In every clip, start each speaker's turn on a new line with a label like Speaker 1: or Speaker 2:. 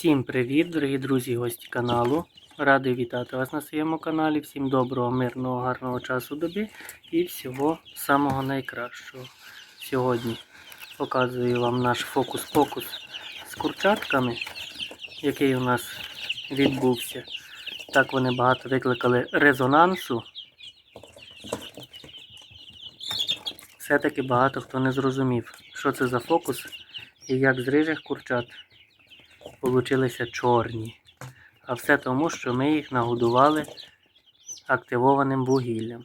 Speaker 1: Всім привіт, дорогі друзі і гості каналу. Радий вітати вас на своєму каналі. Всім доброго, мирного, гарного часу доби і всього самого найкращого. Сьогодні показую вам наш фокус-покус з курчатками, який у нас відбувся. Так вони багато викликали резонансу. Все-таки багато хто не зрозумів, що це за фокус і як з рижих курчат получилися чорні. А все тому, що ми їх нагодували активованим вугіллям.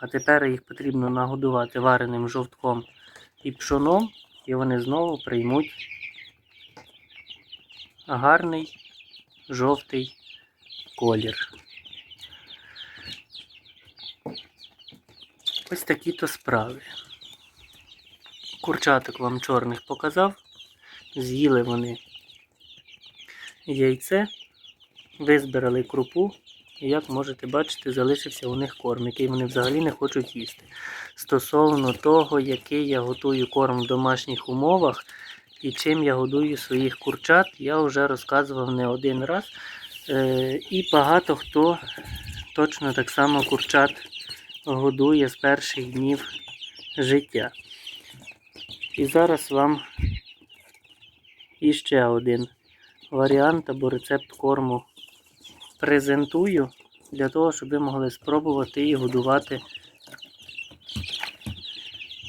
Speaker 1: А тепер їх потрібно нагодувати вареним жовтком і пшоном, і вони знову приймуть гарний жовтий колір. Ось такі то справи. Курчаток вам чорних показав. З'їли вони яйце, визбирали крупу, і як можете бачити, залишився у них корм, який вони взагалі не хочуть їсти. Стосовно того, який я готую корм в домашніх умовах і чим я годую своїх курчат, я вже розказував не один раз. Е, І багато хто точно так само курчат годує з перших днів життя. І зараз вам іще один варіант або рецепт корму презентую для того, щоб ви могли спробувати і годувати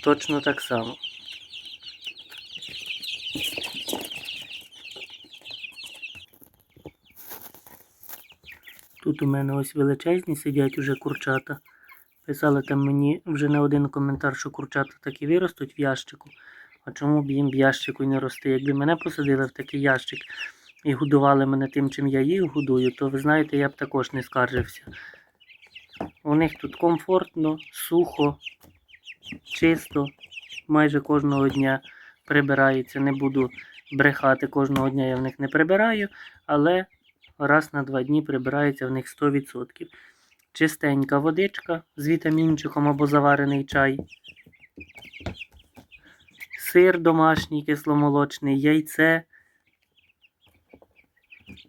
Speaker 1: точно так само. Тут у мене ось величезні сидять уже курчата. Писали там мені вже не один коментар, що курчата так і виростуть в ящику. А чому б їм в ящику не рости? Якби мене посадили в такий ящик і годували мене тим, чим я їх годую, то ви знаєте, я б також не скаржився. У них тут комфортно, сухо, чисто, майже кожного дня прибирається. Не буду брехати, кожного дня я в них не прибираю, але раз на два дні прибирається в них 100%. Чистенька водичка з вітамінчиком або заварений чай. Сир домашній кисломолочний, яйце,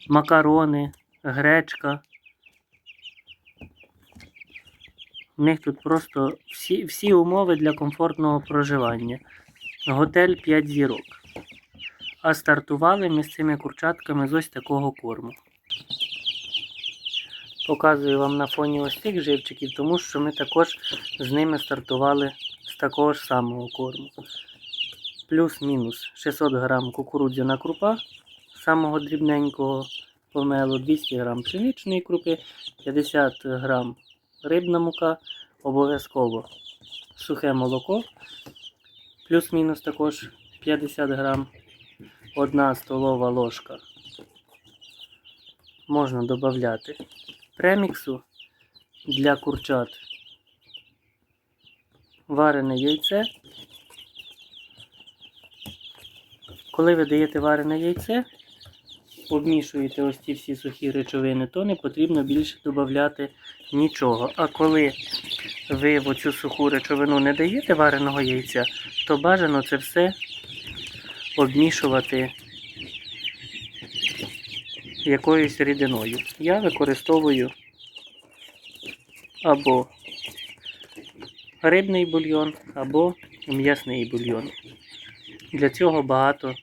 Speaker 1: макарони, гречка. У них тут просто всі, всі умови для комфортного проживання. Готель 5 зірок. А стартували ми з цими курчатками з ось такого корму. Показую вам на фоні ось цих живчиків, тому що ми також з ними стартували з такого ж самого корму. Плюс-мінус 600 грам кукурудзяна крупа самого дрібненького помелу, 200 грам пшеничної крупи, 50 грам рибна мука, обов'язково сухе молоко, плюс-мінус також 50 грам, 1 столова ложка. Можна додати преміксу для курчат, варене яйце. Коли ви даєте варене яйце, обмішуєте ось ці всі сухі речовини, то не потрібно більше додати нічого. А коли ви в оцю суху речовину не даєте вареного яйця, то бажано це все обмішувати якоюсь рідиною. Я використовую або рибний бульйон, або м'ясний бульйон. Для цього багато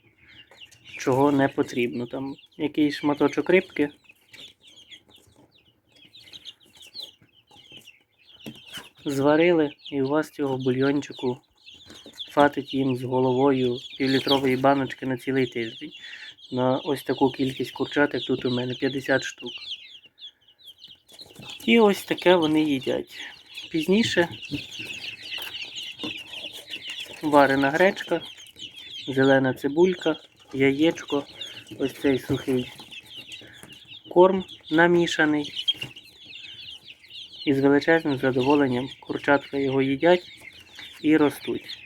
Speaker 1: чого не потрібно. Там якийсь шматочок рибки. Зварили і у вас цього бульйончику хватить їм з головою півлітрової баночки на цілий тиждень. На ось таку кількість курчат, як тут у мене 50 штук. І ось таке вони їдять. Пізніше варена гречка, зелена цибулька, яєчко, ось цей сухий корм намішаний. І з величезним задоволенням курчатка його їдять і ростуть.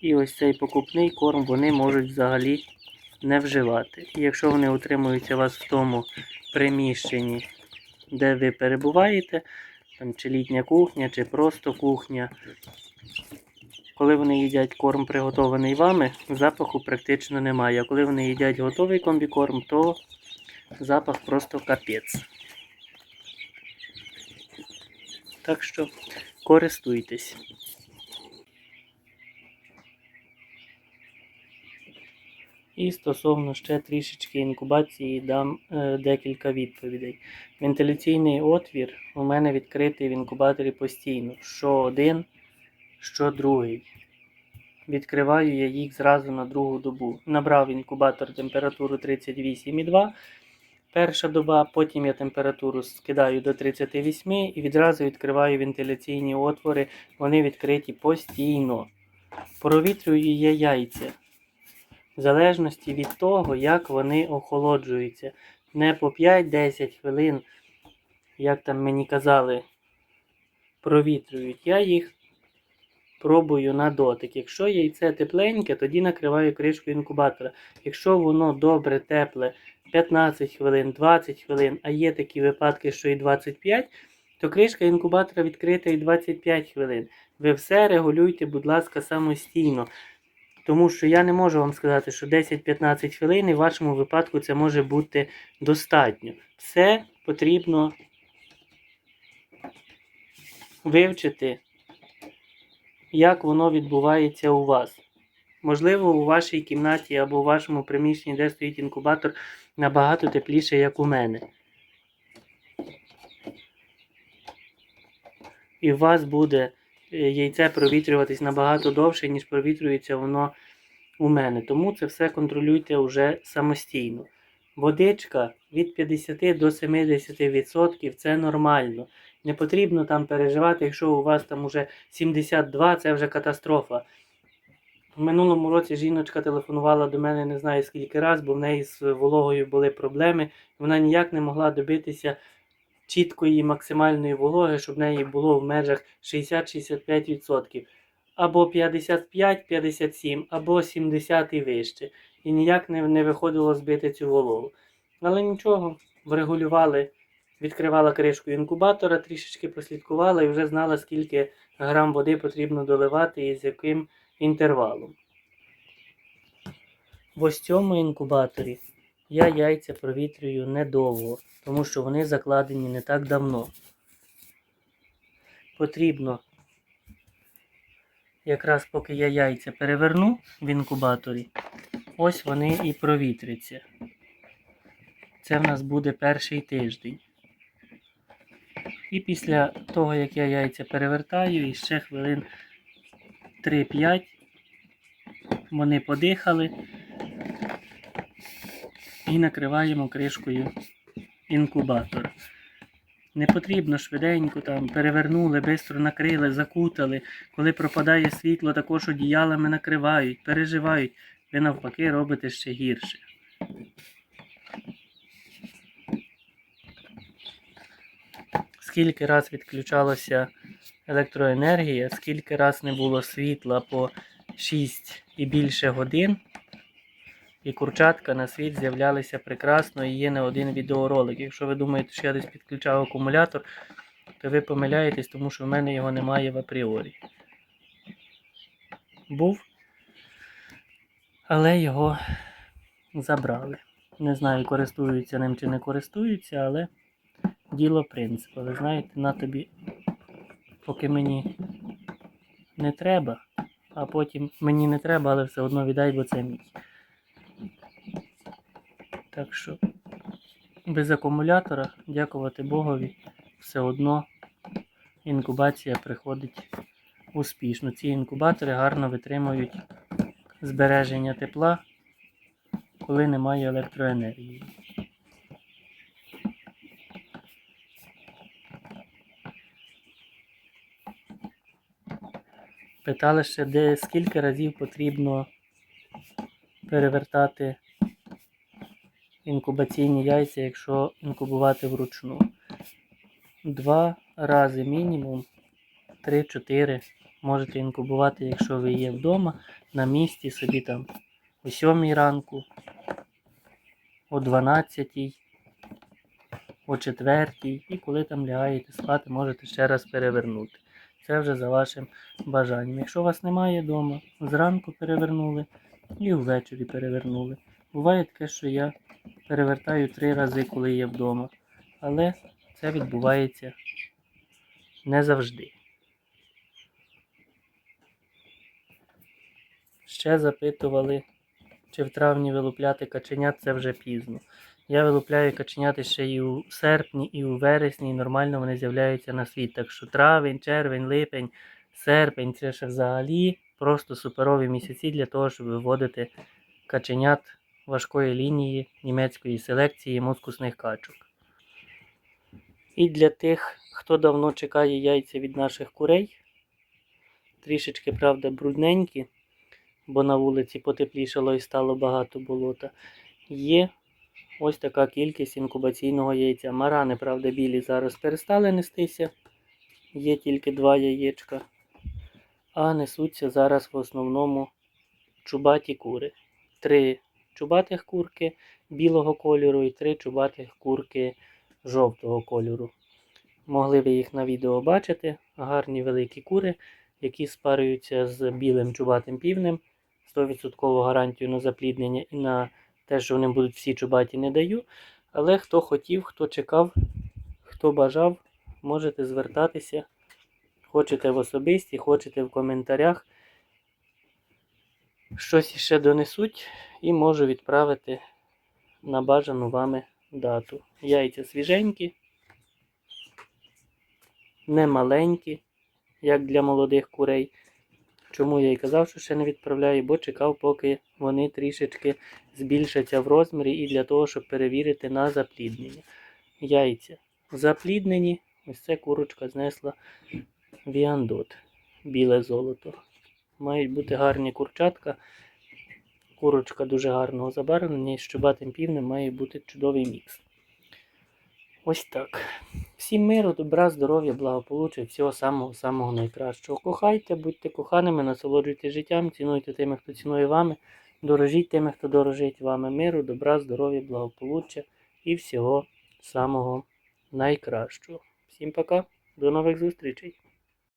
Speaker 1: І ось цей покупний корм вони можуть взагалі не вживати. І якщо вони утримуються у вас в тому приміщенні, де ви перебуваєте, там чи літня кухня, чи просто кухня, коли вони їдять корм, приготований вами, запаху практично немає. А коли вони їдять готовий комбікорм, то запах просто капець. Так що користуйтесь. І стосовно ще трішечки інкубації дам е, декілька відповідей. Вентиляційний отвір у мене відкритий в інкубаторі постійно. Що один, що другий. Відкриваю я їх зразу на другу добу. Набрав інкубатор температуру 38,2. Перша доба, потім я температуру скидаю до 38 і відразу відкриваю вентиляційні отвори. Вони відкриті постійно. Провітрюю я яйця. В залежності від того, як вони охолоджуються. Не по 5-10 хвилин, як там мені казали, провітрюють. Я їх пробую на дотик. Якщо яйце тепленьке, тоді накриваю кришкою інкубатора. Якщо воно добре тепле 15 хвилин, 20 хвилин, а є такі випадки, що і 25, то кришка інкубатора відкрита і 25 хвилин. Ви все регулюйте, будь ласка, самостійно. Тому що я не можу вам сказати, що 10-15 хвилин і в вашому випадку це може бути достатньо. Все потрібно вивчити, як воно відбувається у вас. Можливо, у вашій кімнаті або у вашому приміщенні, де стоїть інкубатор, набагато тепліше, як у мене. І у вас буде е, яйце провітрюватись набагато довше, ніж провітрюється воно у мене. Тому це все контролюйте вже самостійно. Водичка від 50 до 70% це нормально. Не потрібно там переживати, якщо у вас там уже 72, це вже катастрофа. В минулому році жіночка телефонувала до мене не знаю скільки разів, бо в неї з вологою були проблеми. Вона ніяк не могла добитися чіткої максимальної вологи, щоб в неї було в межах 60-65%. Або 55-57, або 70 і вище. І ніяк не, не виходило збити цю вологу. Але нічого, врегулювали, відкривала кришку інкубатора, трішечки прослідкувала і вже знала, скільки грам води потрібно доливати і з яким інтервалом. В ось цьому інкубаторі я яйця провітрюю недовго, тому що вони закладені не так давно. Потрібно, якраз поки я яйця переверну в інкубаторі, ось вони і провітряться. Це в нас буде перший тиждень. І після того, як я яйця перевертаю, і ще хвилин 3-5 вони подихали і накриваємо кришкою інкубатор. Не потрібно швиденько там перевернули, швидко накрили, закутали. Коли пропадає світло, також одіялами накривають, переживають. Ви навпаки робите ще гірше. Скільки раз відключалася електроенергія, скільки раз не було світла по 6 і більше годин, і курчатка на світ з'являлися прекрасно і є не один відеоролик. Якщо ви думаєте, що я десь підключав акумулятор, то ви помиляєтесь, тому що в мене його немає в апріорі. Був, але його забрали. Не знаю, користуються ним чи не користуються, але діло принципу. Ви знаєте, на тобі, поки мені не треба, а потім мені не треба, але все одно віддай, бо це мій. Так що без акумулятора, дякувати Богові, все одно інкубація приходить успішно. Ці інкубатори гарно витримують збереження тепла, коли немає електроенергії. Питали ще, де скільки разів потрібно перевертати інкубаційні яйця, якщо інкубувати вручну. Два рази мінімум, 3-4 можете інкубувати, якщо ви є вдома, на місці собі там о 7 ранку, о 12, о 4 і коли там лягаєте спати, можете ще раз перевернути. Це вже за вашим бажанням. Якщо вас немає вдома, зранку перевернули і ввечері перевернули. Буває таке, що я перевертаю три рази, коли є вдома. Але це відбувається не завжди. Ще запитували, чи в травні вилупляти каченят, це вже пізно. Я вилупляю каченяти ще і у серпні, і у вересні, і нормально вони з'являються на світ. Так що травень, червень, липень, серпень це ще взагалі просто суперові місяці для того, щоб виводити каченят важкої лінії німецької селекції мускусних качок. І для тих, хто давно чекає яйця від наших курей, трішечки, правда, брудненькі, бо на вулиці потеплішало і стало багато болота. Є ось така кількість інкубаційного яйця. Марани, правда, білі зараз перестали нестися. Є тільки два яєчка. А несуться зараз в основному чубаті кури. Три чубатих курки білого кольору і три чубатих курки жовтого кольору. Могли ви їх на відео бачити. Гарні великі кури, які спарюються з білим чубатим півнем. 100% гарантію на запліднення і на те, що вони будуть всі чубаті, не даю. Але хто хотів, хто чекав, хто бажав, можете звертатися. Хочете в особисті, хочете в коментарях. Щось іще донесуть і можу відправити на бажану вами дату. Яйця свіженькі, не маленькі, як для молодих курей. Чому я і казав, що ще не відправляю, бо чекав, поки вони трішечки збільшаться в розмірі і для того, щоб перевірити на запліднення. Яйця запліднені. Ось це курочка знесла віандот, біле золото. Мають бути гарні курчатка. Курочка дуже гарного забарвлення і з чубатим півнем має бути чудовий мікс. Ось так. Всім миру, добра, здоров'я, благополуччя, всього самого-самого найкращого. Кохайте, будьте коханими, насолоджуйтесь життям, цінуйте тими, хто цінує вами, дорожіть тими, хто дорожить вами. Миру, добра, здоров'я, благополуччя і всього самого найкращого. Всім пока, до нових зустрічей!